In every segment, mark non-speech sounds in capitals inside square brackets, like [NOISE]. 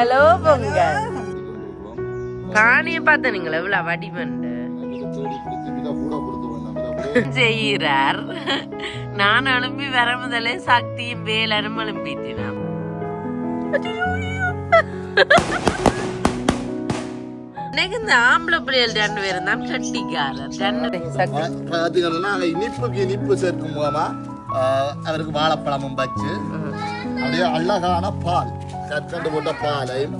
பொங்கலோ பொங்கல் காணிய பார்த்த நீங்கள் எவ்வளோ வடிவண்டு செய்கிறார் நான் அனுப்பி வர முதலே சக்தியும் வேலனும் அனுப்பித்தினான் எனக்கு இந்த ஆம்பளை பிள்ளைகள் ரெண்டு பேரும் தான் கட்டிக்காரர் ரெண்டு இனிப்புக்கு இனிப்பு சேர்க்கும் மூலமா அவருக்கு வாழைப்பழமும் வச்சு அப்படியே அழகான பால் கற்கண்டு போட்ட பாலையும்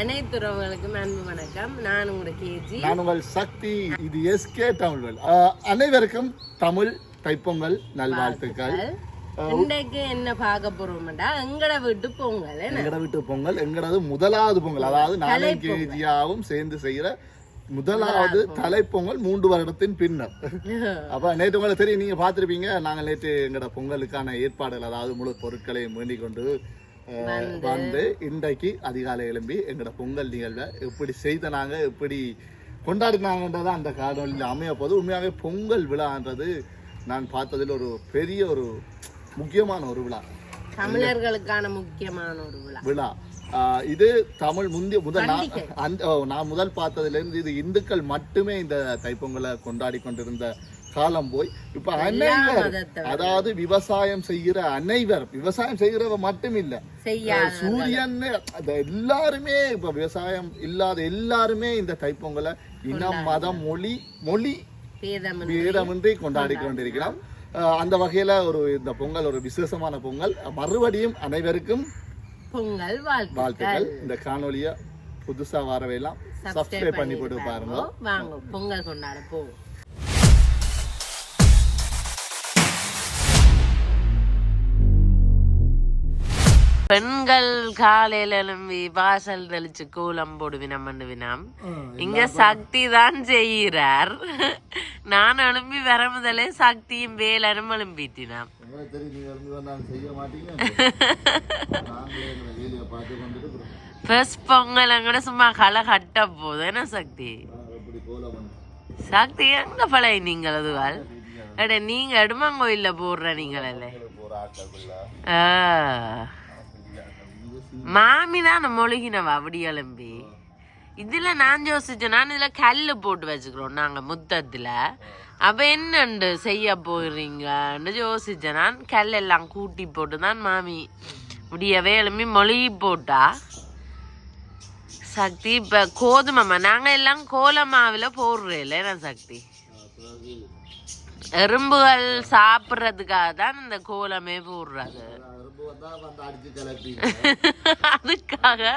அனைத்து உறவுகளுக்கும் அன்பு வணக்கம். நான் உங்களோட கேஜி. நான் உங்கள் சக்தி. இது எஸ்கே தமிழ் ஆஹ், அனைவருக்கும் தமிழ் தைப்பொங்கல் நல்வாழ்த்துக்கள். இன்றைக்கு என்ன பார்க்க போறோம்டா? எங்கட வீட்டு பொங்கல்? எங்கட வீட்டு பொங்கல் எங்கடது முதலாவது பொங்கல். அதாவது நானும் கேஜியாவும் சேர்ந்து செய்யற முதலாவது தலைப்பொங்கல் மூன்று வருடத்தின் பின்னர். [LAUGHS] அப்ப நேற்று உங்களுக்கு தெரியும் நீங்க பார்த்திருப்பீங்க. நாங்க நேற்று எங்கட பொங்கலுக்கான ஏற்பாடுகள் அதாவது முழு பொருட்களையும் வேண்டிக் கொண்டு வந்து. இன்றைக்கு அதிகாலை எழும்பி எங்கட பொங்கல் நிகழ்வை எப்படி செய்தனாங்க எப்படி கொண்டாடினாங்கன்றதான் அந்த காணொலியில் அமைய போது உண்மையாகவே பொங்கல் விழான்றது நான் பார்த்ததில் ஒரு பெரிய ஒரு முக்கியமான ஒரு விழா. தமிழர்களுக்கான முக்கியமான ஒரு விழா. விழா. இது தமிழ் முந்தைய முதல் நான் அந்த ஓ, நான் முதல் பார்த்ததுல இருந்து இது இந்துக்கள் மட்டுமே இந்த தைப்பொங்கலை கொண்டாடி கொண்டிருந்த காலம் போய். இப்ப அனைவர். அதாவது விவசாயம் செய்கிற அனைவர் விவசாயம் செய்கிறவ மட்டும் இல்ல சூரியன் எல்லாருமே இப்ப விவசாயம் இல்லாத எல்லாருமே இந்த தைப்பொங்கலை இனம் மதம் மொழி மொழி பேதம் பேதமின்றி கொண்டாடி கொண்டிருக்கிறோம். ஆஹ் அந்த வகையில ஒரு இந்த பொங்கல் ஒரு விசேஷமான பொங்கல். மறுபடியும் அனைவருக்கும் பொங்கல் வாழ்த்து வாழ்த்துக்கள். இந்த காணொலிய புதுசா வரவையெல்லாம் சப்ஸ்கிரைப் பண்ணி போட்டு பாருங்க. வாங்க பொங்கல் கொண்டாட போ பெண்கள் காலையில எழும்பி வாசல் தெளிச்சு கூலம் போடுவினம் பண்ணுவினம் இங்க சக்தி தான் செய்கிறார். நான் எழும்பி வர முதலே சக்தியும் வேலனும் எழும்பிட்டினாம். ஃபர்ஸ்ட் [LAUGHS] பொங்கல் கூட சும்மா களை கட்ட போகுது. என்ன சக்தி? சக்தி எங்க பழைய நீங்கள் அதுவாள் அட நீங்க அடுமாங்கோயில்ல போடுற நீங்களே. போற ஆட்கள் ஆ. மாமி தான் மொழிகினவா அப்படி எழும்பி இதுல நான் யோசிச்சேன். நான் இதுல கல்லு போட்டு வச்சுக்கிறோம். நாங்க முத்தத்துல. அப்ப என்னண்டு செய்ய போகிறீங்கன்னு யோசிச்சேன். நான் கல் எல்லாம் கூட்டி போட்டு தான் மாமி முடியவே எழும்பி மொழிகி போட்டா. சக்தி இப்ப கோதுமை நாங்க எல்லாம் கோல மாவுல போடுறோம் இல்ல சக்தி எறும்புகள் சாப்பிடுறதுக்காக தான் இந்த கோலமே போடுறது. [LAUGHS] அதுக்காக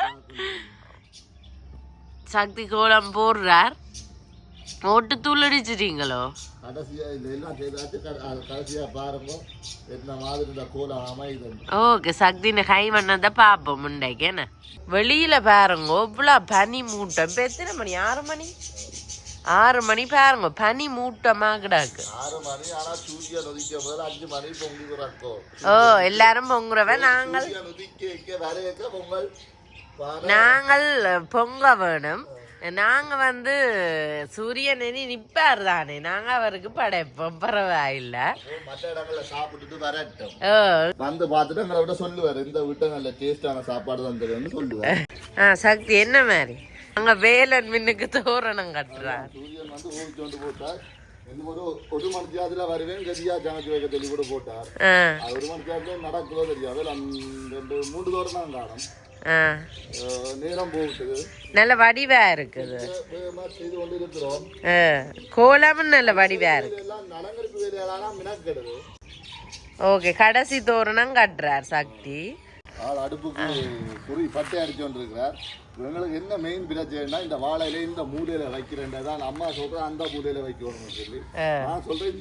சக்தி கோலம் போடுறார். ஓட்டு தூள் அடிச்சிட்டீங்களோ? கடைசியா இந்த எல்லாம் செய்தாச்சு. க- அது கடைசியா பாருங்க என்ன மாதிரி இந்த கோலம் அமைது ஓகே சக்தின கை வண்ணதை பார்ப்போம். முண்டைக்கு என்ன? வெளியில பாருங்க இவ்வளோ பனி மூட்டம். இப்போ எத்தனை மணி? ஆறு மணி? ஆறு மணி பாருங்க பனி மூட்டமா கிடக்கு ஓ எல்லாரும் பொங்குறவ நாங்கள் நாங்கள் பொங்க வேணும் நாங்க வந்து சூரியன் இனி நிப்பார் தானே நாங்க அவருக்கு படைப்போம் பரவாயில்ல வந்து பார்த்துட்டு எங்களை விட சொல்லுவாரு இந்த வீட்டை நல்ல டேஸ்டான சாப்பாடு தான் சொல்லுவாரு ஆ சக்தி என்ன மாதிரி அங்க வேலன் மின்னுக்கு தோரணம் கட்டுறார். ஒரு ஒரு மணி தியாகத்துல வருவேன் கதியா ஜனக்கு வைக்க சொல்லி கூட போட்டார் ஒரு மணி தியாகத்துல நடக்குதோ தெரியாது ரெண்டு மூன்று தூரம் தான் காணும் நல்ல வடிவா இருக்குது. கோலமும் நல்ல வடிவா இருக்கு. ஓகே கடைசி தோரணம் கட்டுறார் சக்தி. ஆள் அடுப்புக்கு குறி பட்டை அடிச்சு கொண்டிருக்கிறார். இவங்களுக்கு என்ன மெயின் பிரச்சனைனா இந்த வாழையில இந்த மூலையில வைக்கிறேன்டா அம்மா சொல்றேன் அந்த மூலையில வைக்கணும்னு சொல்லி. நான் சொல்றேன்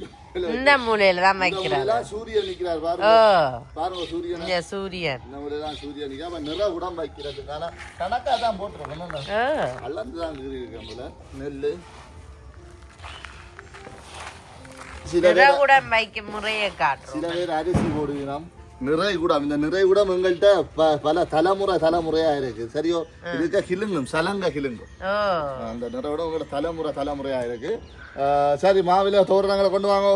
இந்த மூலையில தான் மூலையில சூரியன் நிக்கிறார் பாருங்க. பாருங்க சூரியன். இந்த சூரியன். இந்த மூலையில சூரியன் நிக்க அவன் நிற உடம் வைக்கிறதுக்கான கணக்கா தான் போட்டுருக்கோம். ஓ அல்லந்து தான் இருக்கேன் போல நெல்லு. சில பேர் வைக்கும் முறையை காட்டுறோம். சில பேர் அரிசி போடுகிறோம். நிறை கூடம் இந்த நிறை கூடம் எங்கள்கிட்ட பல தலைமுறை தலைமுறையா இருக்கு. சரியோ? இதுக்கு கிளுங்கும் சலங்க கிளுங்கும் அந்த நிறை கூடம் உங்களோட தலைமுறை தலைமுறையா இருக்கு. சரி மாவில தோரணங்களை கொண்டு வாங்க.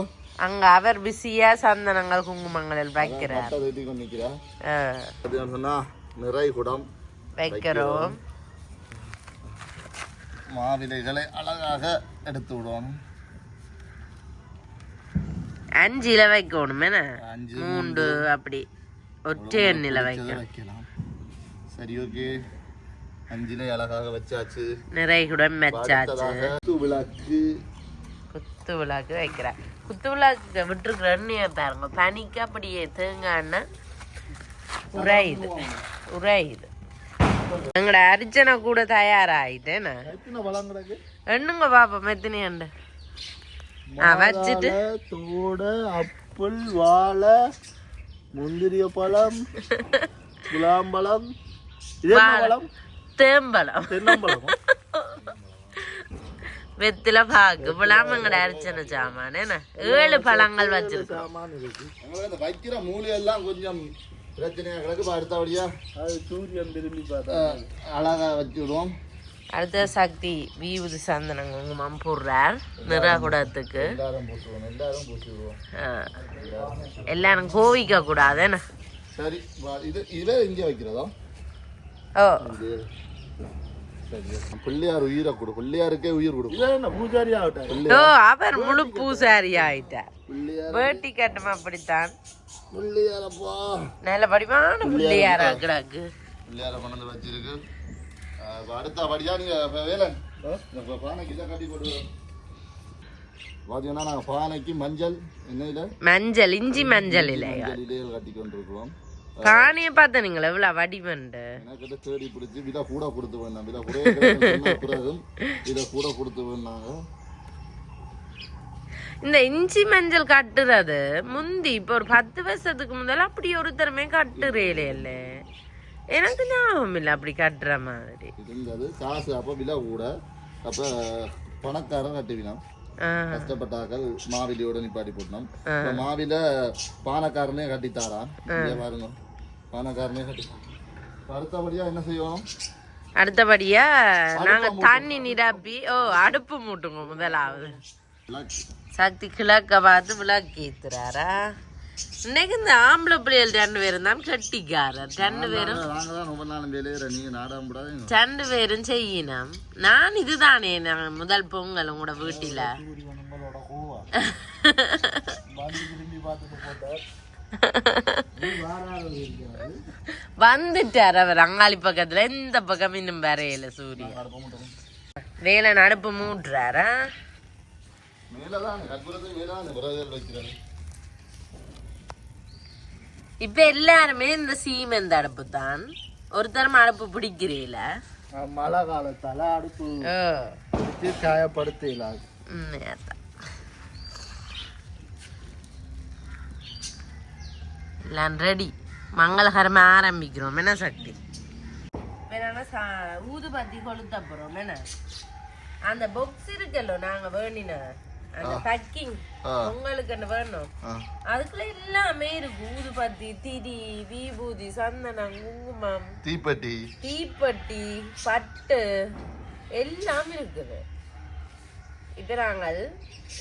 அங்க அவர் பிஸியா சந்தனங்கள் குங்குமங்கள் வைக்கிறார். நிக்கிறா சொன்னா நிறை குடம் வைக்கிறோம். மாவிலைகளை அழகாக எடுத்து விடணும் அஞ்சில வைக்கணும் என்ன? அஞ்சு மூன்று. அப்படி. ஒற்றை எண்ணில வைக்கலாம். சரி ஓகே. அஞ்சிலே அழகாக வச்சாச்சு. நிறை கூட மெச்சாச்சு. குத்து விளக்கு. குத்து விளக்கு வைக்கிறார் குத்து விளக்கு விட்டுருக்குற எண்ணெயை பாருங்க. பனிக்கு அப்படியே தேங்காய் எண்ணெய் உரையுது உரையுது எங்கட அர்ச்சனை கூட தயாராயிட்டேண்ணா. எண்ணுங்க பாப்போம் எத்தனை அண்டு வச்சுட்டு தோடை அப்பிள் வாழை முந்திரிய பழம் குலாம்பழம் இது என்ன பழம்? தேம்பலம் தென்னம்பழம்? வெத்தில பாக்கு. பழம் எங்கட அர்ச்சனை சாமான். என்ன? ஏழு பழங்கள் வச்சிருக்கோம் வைக்கிற மூலி எல்லாம் கொஞ்சம் பிரச்சனையா கிடக்கு. இப்ப அடுத்தபடியா அது சூரியன் திரும்பி பார்த்தா அழகா வச்சுடுவோம். அடுத்த சக்தி வீபுதி சந்தனம் குங்குமம் போடுறார். நிறகுடத்துக்கு எல்லாரும் கோவிக்க கூடாது என்ன? சரி இது இதே இங்கே வைக்கிறதா? ஓ. பிள்ளையார் உயிரை கொடு பிள்ளையாருக்கே உயிர் கொடு பூஜாரி ஆகட்டும். ஓ அவர் முழு பூசாரி ஆயிட்டார். பிள்ளையார். வேட்டி கட்டும் அப்படித்தான். பிள்ளையாரப்பா. நல்ல படிவான பிள்ளையாரா கிடக்கு. பிள்ளையார கொண்டு வச்சிருக்கு. அஹ் இப்ப அடுத்த படியா நீங்க இப்ப வேலன்? இந்த பானைக்கு இதை கட்டி போட்டு பார்த்தீங்கன்னா நாங்கள் பானைக்கு மஞ்சள் எண்ணெயில் மஞ்சள் இஞ்சி மஞ்சள் இல்லையா? மஞ்சள் இலையில் கட்டி கொண்டிருக்கிறோம். பானையை பார்த்த நீங்களா எவ்வளவு வடிவண்டு எனக்கு தேடி பிடிச்சி விலை கூட கொடுத்து வேணாம் விலை கூட பிறகும் விலை கூட கொடுத்து வேணாங்க இந்த இஞ்சி மஞ்சள் கட்டுறது முந்தி இப்போ ஒரு பத்து வருஷத்துக்கு முதல்ல அப்படி ஒருத்தருமே கட்டுறேலே இல்ல. எனக்கு ஞாபகம் இல்லை அப்படி கட்டுற மாதிரி. இருந்தது காசு அப்போ விலை கூட. அப்போ பணக்காரன் கட்டுவினோம். ஆ, கஷ்டப்பட்டாக்கள் மாவிலியோட நிப்பாட்டி போட்டோம் மாவில பானைக்காரனே கட்டித்தாரான் பாருங்க. பானைக்காரனே இப்ப அடுத்தபடியா என்ன செய்யணும்? அடுத்தபடியா நாங்க தண்ணி நிரப்பி ஓ அடுப்பு மூட்டுங்க முதலாவது. சக்தி கிழக்க பார்த்து விளக்கு ஏத்துறாரா? இன்னைக்கு இந்த ஆம்பளை பிள்ளைகள் ரெண்டு பேரும் தான் கட்டிக்காரர். ரெண்டு பேரும் ரெண்டு பேரும் செய்யணும். நான் இதுதானே நான் முதல் பொங்கல் உங்களோட வீட்டில. வந்துட்டார் அவர் அங்காளி பக்கத்துல. இந்த பக்கம் இன்னும் வரையில சூரியன் வேலை நடுப்பு மூட்டுறாரா? மேலதான் கற்பூரத்துக்கு மேலதான் இப்ப எல்லாருமே இந்த சீமெந்த அடுப்பு தான் ஒருத்தரும் அடுப்பு பிடிக்கிறீல மழை காலத்தால அடுப்பு வச்சு காயப்படுத்த இல்லாது எல்லாம் ரெடி மங்களகரமா ஆரம்பிக்கிறோம். என்ன சக்தி? ஊதுபத்தி கொளுத்த போறோம். என்ன? அந்த பொக்ஸ் இருக்கല്ലോ நாங்க வேணின அந்த பேக்கிங் உங்களுக்கு என்ன வேணும்? அதுக்குள்ள எல்லாமே இருக்கு. ஊதுபத்தி திரி விபூதி சந்தனம் குங்குமம் தீப்பெட்டி. தீப்பெட்டி பட்டு எல்லாம் இருக்குது. இப்ப நாங்கள்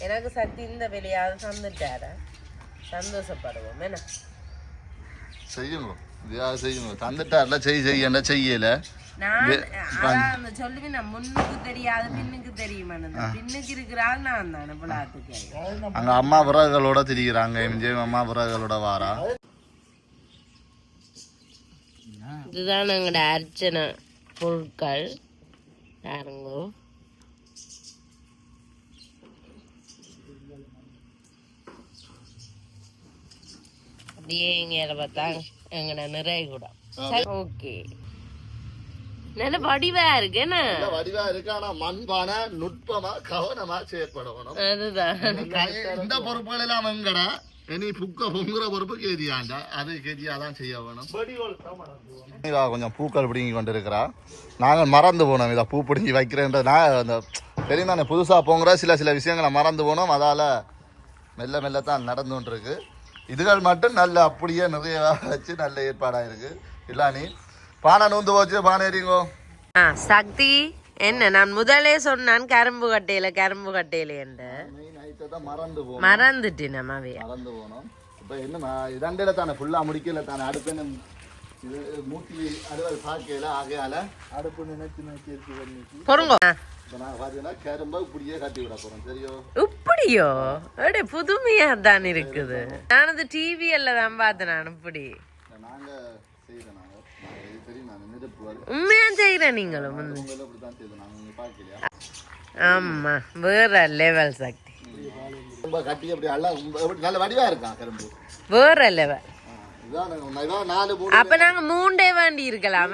எனக்கு சக்தி இந்த வேலையாவது தந்துட்டார சந்தோஷப்படுவோம். என்ன? செய்யுங்க இதையாவது செய்யுங்க தந்துட்டார்ல செய் செய்யல செய்யல? நான் சொல்லுங்க நான் முன்னுக்கு தெரியாது பின்னுக்கு தெரியுமா பின்னுக்கு இருக்கிறாள் நான் தானே பிள்ளாத்துக்கு அங்க அம்மா விறகுகளோட திரிகிறாங்க எம்ஜிஎம் அம்மா விறகுகளோட வாரா. இதுதான் எங்களோட அர்ச்சனை பொருட்கள். பாருங்க. அப்படியே இங்க பார்த்தா எங்கட நிறைய கூட ஓகே. நல்ல வடிவா இருக்கு என்ன? நல்ல வடிவா இருக்கு. ஆனா மண்பான நுட்பமா கவனமா செயற்படணும். அதுதான். இந்த பொறுப்புகள் எல்லாம் எங்கடா இனி புக்க பொங்குற பொறுப்பு கேஜியாண்டா அது கேஜியா தான் செய்ய வேணும். இதா கொஞ்சம் பூக்கள் பிடுங்கி கொண்டு இருக்கிறா நாங்கள் மறந்து போனோம். இதை பூ பிடுங்கி வைக்கிறேன்றது நான் அந்த தெரியும் தானே புதுசாக போங்கிற சில சில விஷயங்களை மறந்து போனோம். அதால் மெல்ல மெல்ல தான் நடந்து கொண்டிருக்கு இதுகள் மட்டும் நல்ல அப்படியே நிறைய வச்சு நல்ல ஏற்பாடாக இருக்கு இல்லா நீ பானை நூந்து போச்சு பானை எறிங்கோ ஆ சக்தி என்ன நான் முதலே சொன்னான் கரும்பு கட்டையில கரும்பு கட்டையில என்று. மறந்து போனோம் மறந்துட்டேன் அம்மாவையா மறந்து போனோம் இப்போ என்ன இரண்டில தானே ஃபுல்லாக முடிக்கல தானே அடுப்பு மூட்டி அறுபது பார்க்கல ஆகையால அடுப்பு நினைச்சு நினைச்சு கரும்பை இப்படியே அடே புதுமையா தான் இருக்குது நானது டிவி எல்லாம் தான் பார்த்தேன் நான் இப்படி நாங்கள் செய்கிறோம் நாங்கள் நாங்கள் இது தெரியும் நான் நெருப்பு வரும் உண்மையா செய்கிறேன் நீங்களும் ஆமா வேற லெவல் சக்தி. வேற லெவல் அப்ப நாங்க மூண்டே வேண்டி இருக்கலாம்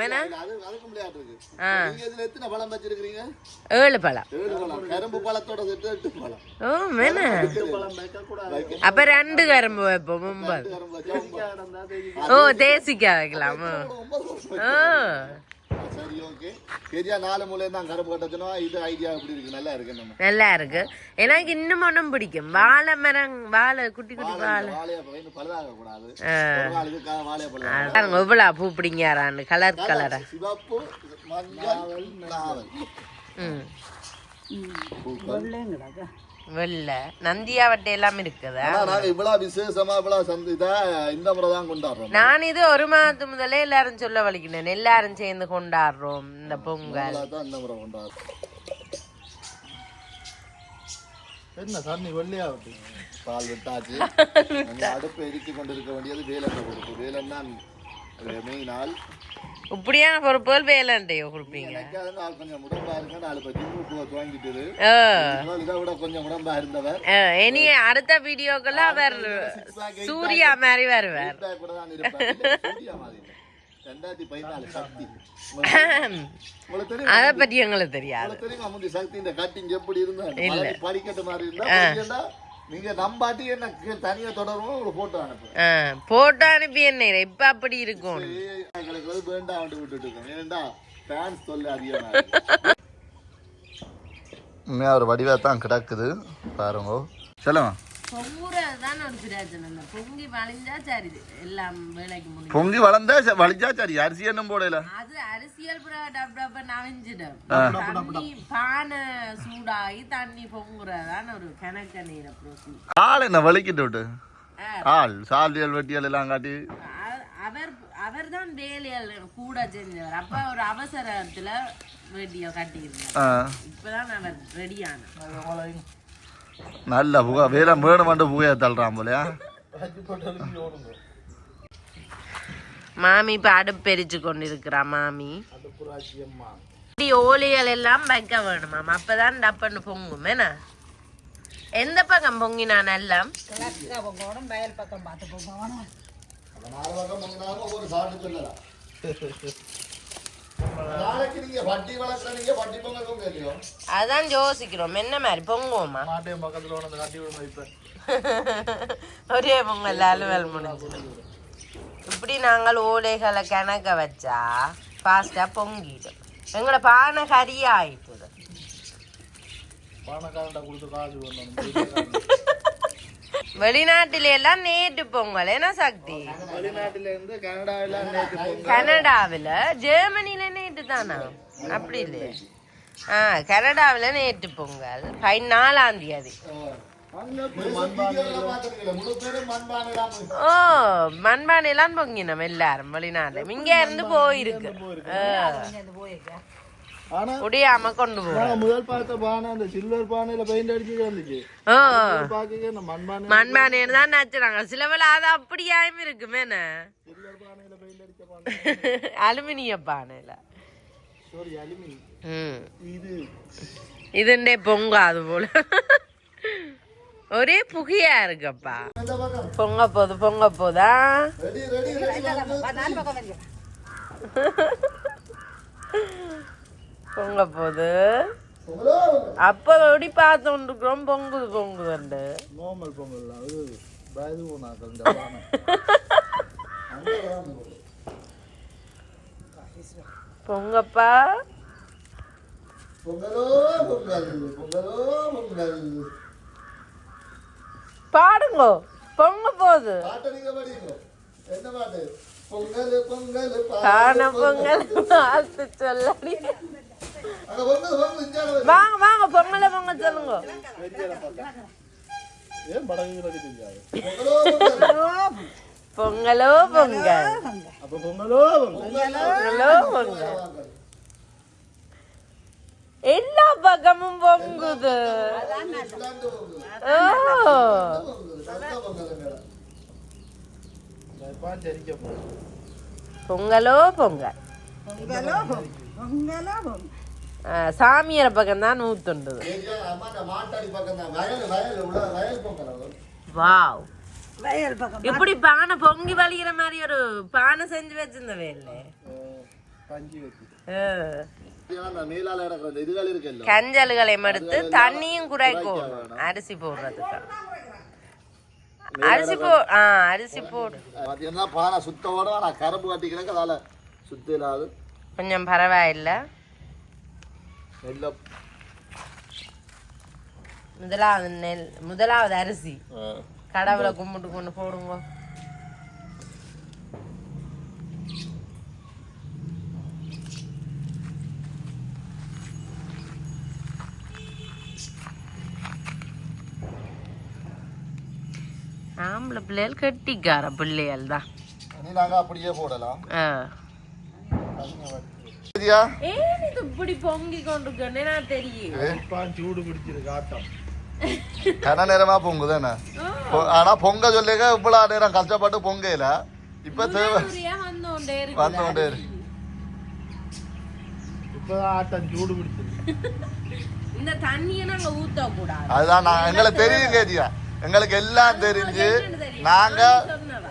ஏழு பழம். அப்ப ரெண்டு கரும்பு வைப்போம் ஒன்பது. ஓ தேசிக்காய் வைக்கலாமா சரி ஓகே சரியா நாலு மூலை தான் கரும்பு கட்டச்சுனா இது ஐடியா எப்படி இருக்கு? நல்லா இருக்கு நம்ம. நல்லா இருக்கு. எனக்கு இன்னும் ஒன்றும் பிடிக்கும். வாழை மரம் வாழை குட்டி குட்டி வாழை பழுதாக கூடாது ஆ. ஒரு நாளுக்கு கா- வாழைய பழம் பாருங்க இவ்வளோ பூ பிடிங்கிறான்னு கலர் கலரா சிவப்பு மஞ்சள் நாவல் ம். வெள்ளை நந்தியாவட்டை எல்லாம் இருக்குதா? நாங்க இவ்வளவு விசேஷமா இவ்வளவு சந்தி இதா இந்த முறை தான் கொண்டாடுறோம். நான் இது ஒரு மாதத்து முதலே எல்லாரும் சொல்ல வலிக்கினேன் எல்லாரும் சேர்ந்து கொண்டாடுறோம் இந்த பொங்கல். இந்த முறை கொண்டாடுறோம். என்ன தண்ணி வெள்ளையாகட்டு பால் விட்டாச்சு. அங்க அடுப்பு எரித்து கொண்டிருக்க வேண்டியது வேலெண்ணா மெயினால் இப்படியான பொறுப்புகள் வேலைண்டையோ கொடுப்பீங்க. கொஞ்சம் உடம்பா இருக்க நாலு போக துவங்கிட்டு இதை விட கொஞ்சம் உடம்பா இருந்தவர். இனி அடுத்த வீடியோக்கெல்லாம் அவர் சூர்யா மாதிரி வருவார். அதை பற்றி எங்களுக்கு தெரியாது. சக்தி இந்த கட்டிங் எப்படி இருந்தா? படிக்கட்டு மாதிரி இருந்தா படிக்கட்டா நீங்க நம்பாட்டி என்ன கீழ தனியா தொடரும் உங்களுக்கு போட்டோ அனுப்புறேன் ஆ, போட்டோ அனுப்பி என்ன இப்ப அப்படி இருக்கும். எங்களுக்கு வந்து வேண்டாம் வந்து விட்டுட்டு இருக்கோம். ஏன்டா ஃபேன்ஸ் அதிகமாக உண்மையாக ஒரு வடிவாக தான் கிடக்குது பாருங்க. சொல்லுங்க பொங்கி வளைஞ்சா சரி எல்லாம் வேலைக்கு பொங்கி வளர்ந்தா ச- வலிச்சா சரி. அரிசி என்னும் போடல. அது அரசியல் புறா டப் டப் நனைஞ்சிடும் தண்ணி பானை சூடாகி தண்ணி பொங்குறதான் ஒரு கணக்க நீர ப்ரோசி ஆள் என்ன வலிக்கிட்டு விட்டு? ஆள் சாலியல் வெட்டியல் எல்லாம் காட்டி. அவர் அவர் தான் வேலையால் கூட செஞ்சவர். அப்ப ஒரு அவசரத்துல வேட்டியை கட்டியிருந்தார். இப்பதான் அவர் ரெடியான நல்ல புகை வேற வேணும் வந்து புகையை தள்ளுறான் போலயா? மாமி இப்ப அடுப்பெரிச்சு கொண்டிருக்கிறா மாமி. இப்படி ஓலிகள் எல்லாம் வைக்க வேணுமாம் அப்பதான் டப்புன்னு பொங்கும் என்ன? எந்த பக்கம் பொங்கினான் எல்லாம் நாளைக்கு நீங்க வட்டி வளர்க்குறீங்க வட்டி பொங்கல் பொங்கல் இல்லையோ அதான் யோசிக்கிறோம். என்ன மாதிரி? பொங்குவோமா? [LAUGHS] ஒரே பொங்கல் அலுவல் முடிஞ்சிடும் இப்படி நாங்கள் ஓலைகளை கிணக்க வச்சா ஃபாஸ்டா பொங்கிடும். எங்களோட பானை கரியாயிட்டுது பணக்காரன்டா கொடுத்து காசு வெளிநாட்டில எல்லாம் நேற்று பொங்கல். என்ன சக்தி? வெளிநாட்டுல இருந்து கனடாவில நேற்று பொங்கல். கனடாவில்? ஜெர்மனில நேற்று தானா? அப்படி இல்லையே. ஆ கனடாவில் நேற்று பொங்கல். பதினாலாம் தேதி. ஓ மண்பானையெல்லாம் பொங்கினோம் எல்லாரும் வெளிநாட்டுல. இங்க இருந்து போயிருக்கு. முடியாம கொண்டு நான் முதல் பார்த்த பானை அந்த சில்வர் பானையில பெயிண்ட் அடிச்சு வந்துச்சு ஓ பாக்க இந்த மண்பானை மண்பானைன்னு தான் நச்சுறாங்க சில வேளை அது அப்படியாயும் இருக்குமே என்ன? சில்வர் பானையில பெயிண்ட் அடிச்ச பானை. [LAUGHS] அலுமினிய பானையில. சாரி இது. இதுண்டே பொங்காது போல. ஒரே புகையா இருக்குப்பா. பொங்க போது பொங்க போதா? ரெடி ரெடி ரெடி பொங்க போது அப்ப எப்படி பார்த்தோம் பொங்குது பொங்குதுண்டு நார்மல் பொங்கல் அது பயது [LAUGHS] பொங்கப்பா. பாடுங்கோ. பொங்க பாட்டு பொங்கல் பொங்கல் பொங்கல். சொல்லடி. பொங்கல் பொங்கல் வாங்க வாங்க பொங்கல பொங்க சொல்லுங்க. பொங்கலோ பொங்கல். அப்ப பொங்கலோ பொங்கலோ. பொங்கல் எல்லா பக்கமும் பொங்குது. ஓ. சரிக்க போகுது பொங்கலோ பொங்கல். ஆ, சாமியார பக்கம் தான் பொங்கல் வாவ். இப்படி பானை பொங்கி வலிக்கிற மாதிரி ஒரு பானை செஞ்சு வச்சிருந்தவே இல்லை. கஞ்சல்களை மடுத்து தண்ணியும் குறைக்கும் அரிசி போடுறதுக்கு? அரிசி போ ஆ அரிசி போடு. பானை சுத்தோட நான் கரும்பு கட்டி கிடக்கு அதால சுத்த இல்லாது. கொஞ்சம் பரவாயில்ல. முதலாவது நெல் முதலாவது அரிசி. கடவுளை கும்பிட்டு கொண்டு போடுங்க. ஆம்பளை பிள்ளைகள் கெட்டிக்கார பிள்ளைகள் தான். அப்படியே போடலாம். கன நேரமா பொங்குதானே ஆனா பொங்க சொல்லிக்க இவ்வளவு நேரம் கஷ்டப்பட்டு பொங்கல இப்ப தேவை வந்தோண்டே இப்பதான் சூடு பிடிச்சிருக்கு. அதுதான் நான் எங்களுக்கு தெரியும் கேட்டியா? எங்களுக்கு எல்லாம் தெரிஞ்சு நாங்க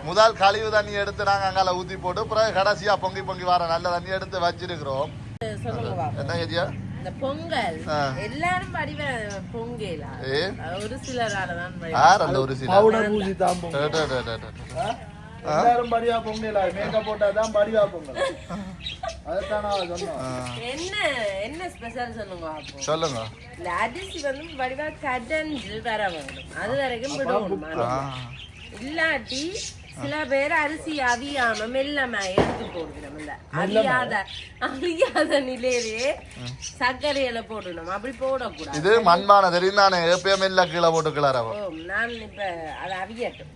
முதல் கழிவு தண்ணி எடுத்து நாங்க அங்கால ஊத்தி போட்டு அப்புறம் கடைசியா பொங்கி பொங்கி வர நல்ல தண்ணி எடுத்து வச்சிருக்கிறோம். என்ன கேட்டியா இந்த பொங்கல் ஆ. எல்லாரும் படிவ பொங்கல? ஏ? ஒரு சிலரால தான் படி- யார் அந்த ஒரு சில பவுடர் பூசி தான் பொங்கல். எல்லாரும் படிவா பொங்கல? மேக்கப் போட்டா தான் படிவா பொங்கல். அதைத்தான் நான் சொன்னோம் ஆ, என்ன என்ன ஸ்பெஷல் சொல்லுங்க சொல்லுங்க. இந்த அரிசி வந்து வடிவா கடஞ்சு வர வேணும். அது வரைக்கும் இல்லாட்டி சில பேர் அரிசி அவியாம மெல்லம எடுத்து போடுகிறோம் இல்ல அவியாத அவியாத நிலையிலே சர்க்கரையில போடணும். அப்படி போடக்கூடாது. இது மண்பானை தெரியும் நானே எப்பயும் இல்ல கீழே போட்டு கிளறவும். ஓ நான் இப்ப அதை அவியட்டும்.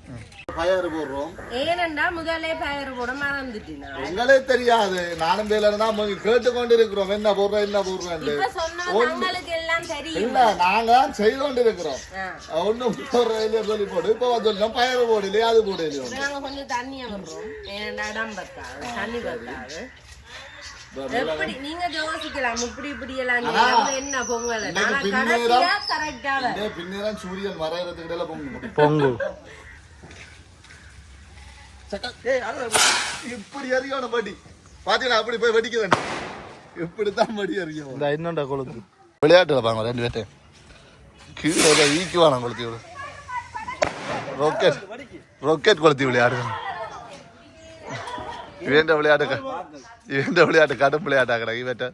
பயறு போடுறோம். ஏனண்டா முதலே பயிர் போட மறந்துட்டேன்? எங்களே தெரியாது. நானும் பேர்ல இருந்தா கேட்டு கொண்டு இருக்கிறோம் என்ன போடுறோம் என்ன போடுறோம் எல்லாம் தெரியும்? இல்ல நாங்க செய்து கொண்டு இருக்கிறோம் ஆ. ஒண்ணும் போடுறதுல சொல்லி போடு. இப்ப சொல்லணும் பயறு போடலையே அது போடலையோ நாங்க கொஞ்சம் தண்ணிய விடுறோம் இடம் பத்தாது தண்ணி பத்தாது. எப்படி? நீங்க யோசிக்கலாம். இப்படி இப்படி எல்லாம் என்ன பொங்கல்? சூரியன் இடையில பொங்கு. இப்படி அறியணும் படி பாத்தீங்களா? அப்படி போய் வெடிக்குதுன்னு இப்படித்தான் படி அறியும். இந்த இன்னொண்டா கொழுத்து ரெண்டு பேர்ட்டையும் கீழே கொளுத்தி ராக்கெட் ரொக்கெட் கொளுத்தி விளையாடுறான் இவன் விளையாட்டு இவன் விளையாட்டு கடும் விளையாட்டா இவட்ட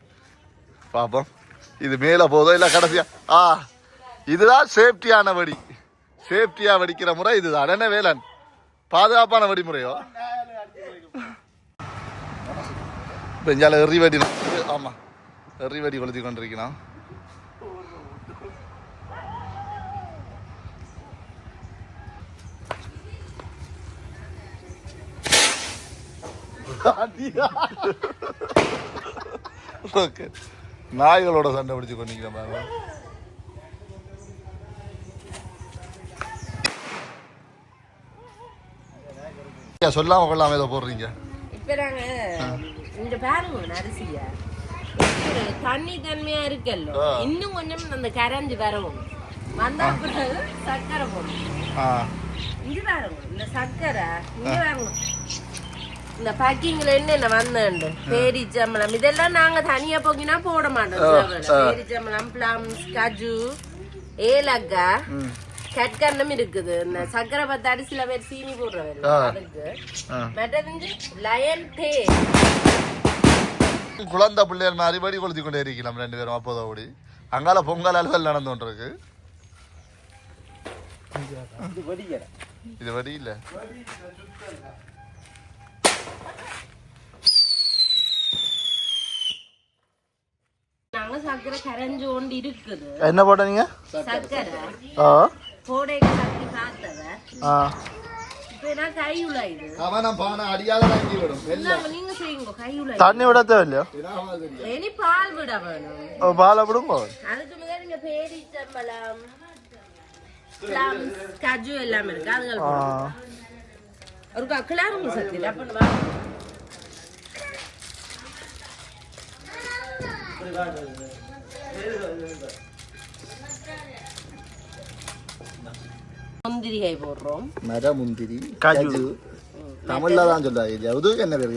பாப்போம். இது மேல போதோ இல்ல கடைசியா? ஆ இதுதான் சேஃப்டியான வடி. சேஃப்டியா வடிக்கிற முறை இதுதான். என்ன வேலன்? பாதுகாப்பான வடிமுறையோ இப்போ இஞ்சால எறி வெடி ஆமா. எறி கொளுத்தி கொண்டிருக்கிறான் ஓகே நாய்களோட சண்டை பிடிச்சு கொண்டிருக்கிறேன் பாருங்க சொல்லாம கொள்ளாம ஏதோ போடுறீங்க. இப்ப நாங்க இந்த பாருங்க அரிசிய. தண்ணி தன்மையா இருக்கല്ലോ ஆ. இன்னும் கொஞ்சம் அந்த கரைஞ்சு வரவும். வந்தா பிறகு சர்க்கரை போடணும். ஆ. இங்க பாருங்க இந்த சர்க்கரை இங்க பாருங்க. இந்த பேக்கிங்ல என்னென்ன வந்தேன் பேரிச்சம்பளம் இதெல்லாம் நாங்க தனியா போக்கினா போட மாட்டோம். பேரிச்சம்பளம் பிளம்ஸ் கஜு ஏலக்காய் கட்கண்டம் இருக்குது இந்த சர்க்கரை பத்தாடி சில பேர் சீனி போடுறவர். அதுக்கு. மற்றது லயன் டே குழந்தை பிள்ளைகள் மாதிரி வெடி கொளுத்தி கொண்டே இருக்கலாம் ரெண்டு பேரும் அப்போதோ ஓடி அங்கால பொங்கல் அலுவல் நடந்து கொண்டிருக்கு இது வெடி இல்ல நாங்க போட்டாங்க சர்க்கரை கரைஞ்சு கொண்டு இருக்குது என்ன போட்டீங்க தண்ணி விட தேவையில்லையோ பால் விடுங்க கஜு எல்லாம் இருக்கு அதுகள் ஆ ஒரு கிளாருங்க சக்தி அப்ப வா முந்திரிகை போடுறோம். மர முந்திரி காஜு. தமிழ்ல தான் சொல்றாங்க இது எதுக்கு என்ன பேர்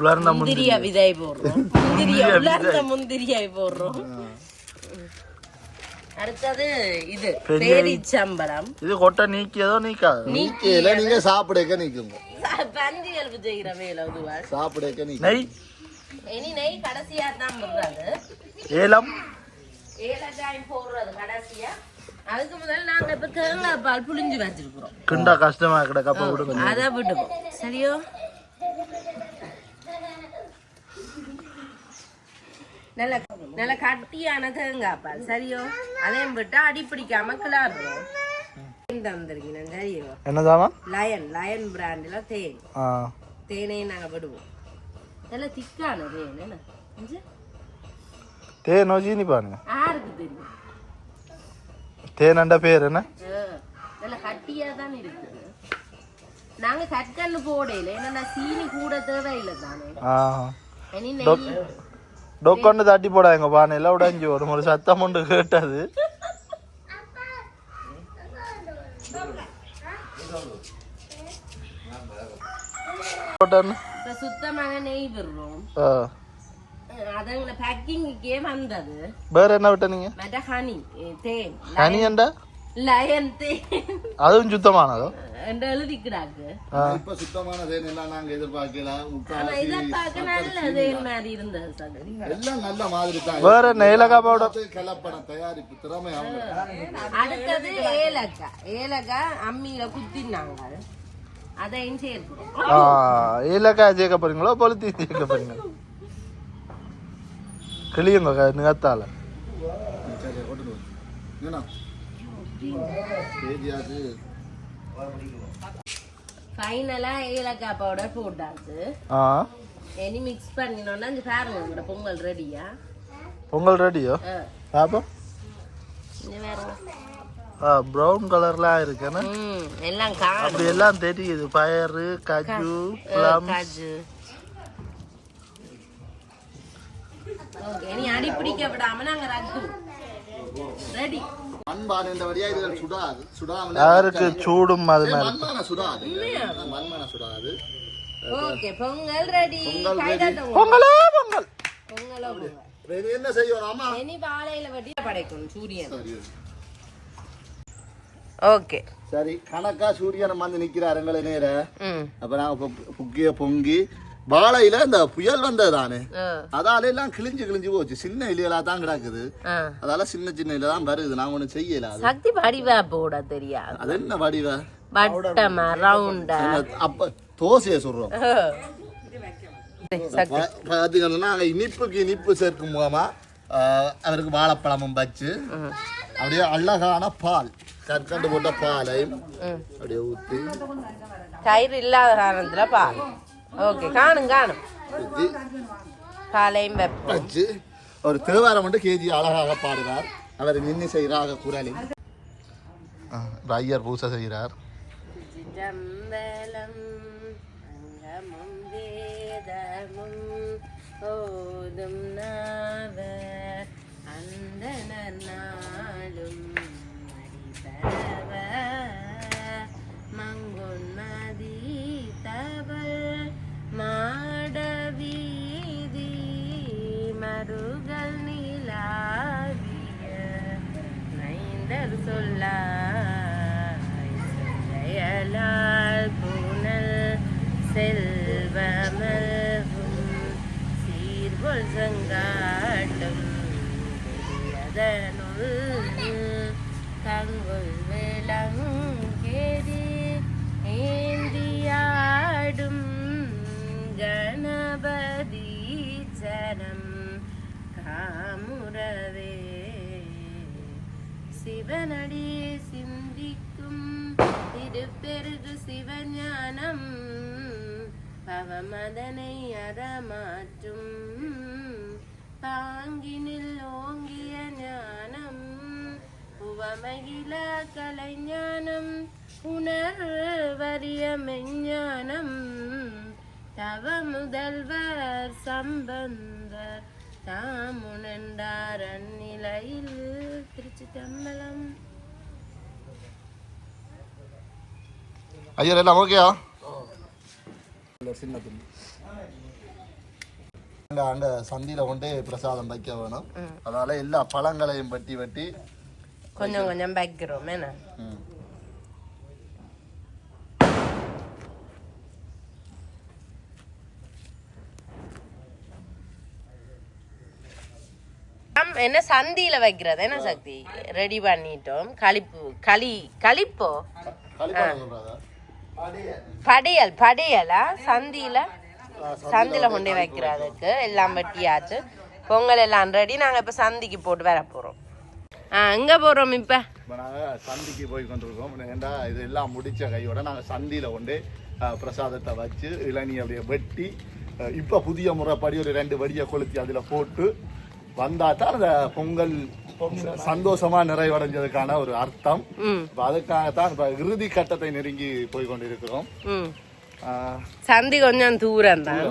உலர்ந்த முந்திரி. முந்திரிய விதை போடுறோம். முந்திரிய உலர்ந்த முந்திரியை போடுறோம். அடுத்தது இது பேரிச்சம்பழம் இது கொட்டை நீக்கியதோ நீக்காது நீக்கையில நீங்க சாப்பிடக்க நிக்குங்க. பந்தி எலும்பு செய்கிற வேலை அதுவா? சாப்பிடக்க நிக்க. நெய். இனி நெய் கடைசியா தான் போடுறது. ஏலம். ஏலக்காய் போடுறது கடைசியா. அதுக்கு முதல்ல நாங்க இப்ப தேங்காய் பால் புளிஞ்சு வச்சிருக்கிறோம். கிண்டா கஷ்டமா கிடக்கு அப்ப விடுங்க. அதை விடுவோம். சரியோ? நல்ல நல்ல கட்டியான தேங்காய் பால் சரியோ? அதையும் விட்டா அடி பிடிக்காம கிளாடுறோம் தந்திருக்கீங்க சரியோ என்னதாமா லயன் லயன் பிராண்டில் தேன். தேனையும் நாங்க விடுவோம். நல்ல திக்கான தேன் என்ன? தேனோ பாருங்க. யாருக்கு தெரியும். தேனண்ட பேர் என்ன? நல்ல கட்டியா தான் இருக்குது. நாங்க கற்கண்டு போடையில ஏன்னா சீனி கூட தேவையில்லை தானே. டொக்கொண்டு தட்டி போட எங்க பானையில உடைஞ்சு ஒரு சத்தம் ஒன்று கேட்டது. வேற என்ன விட்ட நீங்க ஹனி தேன். ஹனியண்டா லயன் அதுவும் சுத்தமானதோ? என்று எழுதிக்கிறாங்க ஆ. இப்ப சுத்தமான தேன் எல்லாம் நாங்க சகதி எல்லாம் நல்ல மாதிரி தான் வேற ஏலக்காய் பவுடர் கலப்படம் தயாரிப்பு திறமை அவங்க. அடுத்தது ஏலக்காய். ஏலக்காய் அம்மியில குத்தினாங்க. அதையும் சேர்க்கிறோம் ஆ ஏலக்காய் சேர்க்க போறீங்களோ பொழுத்தி சேர்க்க போறீங்களோ கிளியுங்க நிகத்தால சரி ஃபைனலா ஏலக்காய் பவுடர் போட்டாச்சு ஆ. இனி மிக்ஸ் பண்ணினோம்னா இந்த பாருங்க பொங்கல் ரெடியா பொங்கல் ரெடியோ பாப்போம் ப்ரௌன் கலர்லாம் இருக்குன்னு எல்லாம் அப்படி எல்லாம் தெரியுது. பயறு கஜு பிளம் ஓகே நீ அடி பிடிக்க விடாம நாங்க ரெடி மண்பானைன்றபடியா இது சுடாது சுடாமல யாருக்கு சூடும் அது மாதிரி? மண்மான சுடாது மண்மான சுடாது. ஓகே பொங்கல் ரெடி பொங்கல் என்ன செய்யணும் அம்மா? இனி வாழையில வெட்டி படைக்கணும் சூரியன். சரி ஓகே. சரி கணக்கா சூரியன் வந்து நிக்கிறாரு எங்களை நேர. அப்ப நாங்க புக்கிய பொங்கி வாழையில இந்த புயல் வந்தது தானே ஆ. அதால எல்லாம் கிழிஞ்சு கிழிஞ்சு போச்சு. சின்ன இலைகளா தான் கிடக்குது. அதால சின்ன சின்ன இலை தான் வருது. நாங்க ஒண்ணும் செய்யல சக்தி வடிவா போட தெரியாது. அது என்ன வடிவ? வட்டமா ரவுண்டா அப்ப தோசையை சொல்றோம் பாத்தீங்கன்னா நாங்க இனிப்புக்கு இனிப்பு சேர்க்கும் மூலமா ஆஹ், அவருக்கு வாழைப்பழமும் வச்சு அப்படியே அழகான பால் கற்கண்டு போட்ட பாலையும் அப்படியே ஊத்தி. தயிர் இல்லாத காரணத்துல பால். ஓகே காணும் காணும் காலையும் வைப்போம் வச்சு ஒரு தேவாரம் மட்டும் கேஜி அழகாக பாடுறார் அவர் நின்று செய்கிறாக குரலில் ஐயர் பூசை செய்கிறார் சிதம்பலம் சிவனடி சிந்திக்கும் திருப்பெருகு சிவஞானம். பவமதனை அறமாற்றும் பாங்கினில் ஓங்கிய ஞானம். உவமகில கலைஞானம் உணர்வறிய மெஞ்ஞானம். தவ முதல்வர் சம்பந்தர் தாமுணர்ந்தார் அந்நிலையில் திருச்சி தம்பலம். ஐயர் எல்லாம் ஓகேயா? சின்ன துணி அங்க அங்க சந்தியில கொண்டு பிரசாதம் வைக்க வேணும். அதனால எல்லா பழங்களையும் வெட்டி வெட்டி கொஞ்சம் கொஞ்சம் வைக்கிறோம் என்ன? ம். ஆம், என்ன சந்தியில வைக்கிறது? என்ன சக்தி? ரெடி பண்ணிட்டோம். களிப்பு களி களிப்போ? படையல் படையலா? சந்தியில? சந்தில கொண்டு வைக்கிறதுக்கு எல்லாம் வெட்டியாச்சு. பொங்கல் எல்லாம் ரெடி நாங்க இப்ப சந்திக்கு போட்டு வர போறோம். ஆ எங்க போறோம் இப்ப? இப்ப நாங்க சந்திக்கு போய் கொண்டிருக்கோம். ஏண்டா இது எல்லாம் முடிச்ச கையோட நாங்க சந்தியில கொண்டு பிரசாதத்தை வச்சு இளநீ அப்படியே வெட்டி இப்ப புதிய முறைப்படி ஒரு ரெண்டு வடியை கொளுத்தி அதுல போட்டு வந்தா தான் அந்த பொங்கல் சந்தோஷமா நிறைவடைஞ்சதுக்கான ஒரு அர்த்தம். அதுக்காகத்தான் இப்ப இறுதி கட்டத்தை நெருங்கி போய் கொண்டிருக்கிறோம் சந்தி கொஞ்சம் தூரம் தான்.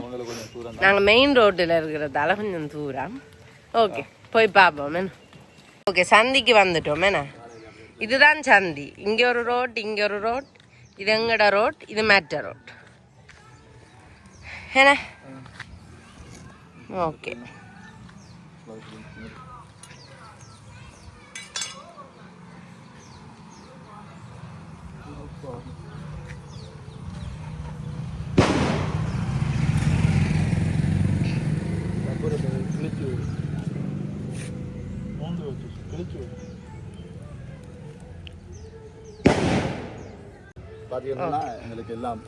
நாங்க மெயின் ரோட்டில் இருக்கிறதால கொஞ்சம் தூரம். ஓகே போய் பார்ப்போம் ஓகே சந்திக்கு வந்துட்டோம் என்ன இதுதான் சந்தி. இங்க ஒரு ரோட் இங்க ஒரு ரோட் இது எங்கட ரோட் இது மெட்ட ரோட் என்ன ஓகே கிழிச்சு மூந்து வச்சு கிழிச்சு பார்த்தீங்கன்னா எங்களுக்கு எல்லாம்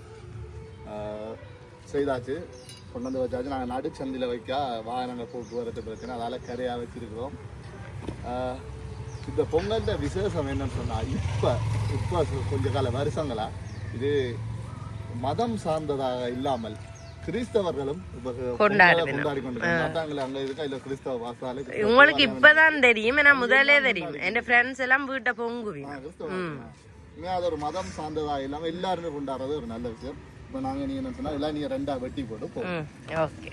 செய்தாச்சு. கொண்டு வந்து வச்சாச்சு. நாங்கள் நடுச்சந்தியில் வைக்க வாகனங்கள் போக்குவரத்து பிரச்சனை. அதால் கரையாக வச்சிருக்கிறோம். இந்த பொங்கல்ல விசேஷம் என்னன்னு சொன்னால் இப்போ இப்போ கொஞ்ச கால வருஷங்களா இது மதம் சார்ந்ததாக இல்லாமல் கிறிஸ்தவர்களும் கொண்டாடி கொண்டிருக்காங்க. அங்கே இருக்கா? இல்லை கிறிஸ்தவ வாசாலை உங்களுக்கு இப்பதான் தெரியும். ஏன்னா முதலே தெரியும். என் ஃப்ரெண்ட்ஸ் எல்லாம் வீட்டை பொங்குவீங்க. அது ஒரு மதம் சார்ந்ததா இல்லாம எல்லாருமே கொண்டாடுறது ஒரு நல்ல விஷயம். இப்போ நாங்க நீங்க என்ன சொன்னா எல்லாம் நீங்க ரெண்டா வெட்டி போட்டு போ ம் ஓகே.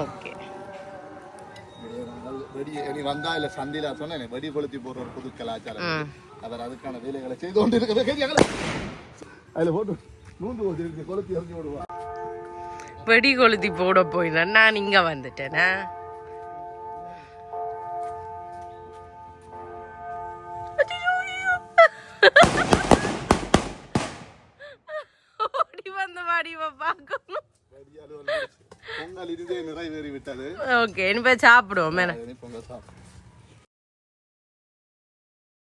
ஓகே. வெடி நீ வந்தா இல்ல சந்தில சொன்னேன் வெடி கொளுத்தி போடுற ஒரு புது கலாச்சாரம் அவர் அதுக்கான வேலைகளை செய்து கொண்டு இருக்கிறது அதுல போட்டு போட்டு இருக்கு கொளுத்தி எறிஞ்சு விடுவா வெடி கொளுத்தி போட போயினா நான் இங்க வந்துட்டேனா. ஓடி வாடிவ பார்க்கணும். பொங்கல் இதுவே நிறைவேறி விட்டது ஓகே இனிமே சாப்பிடுவோம் இனி பொங்கல் சாப்பிடும்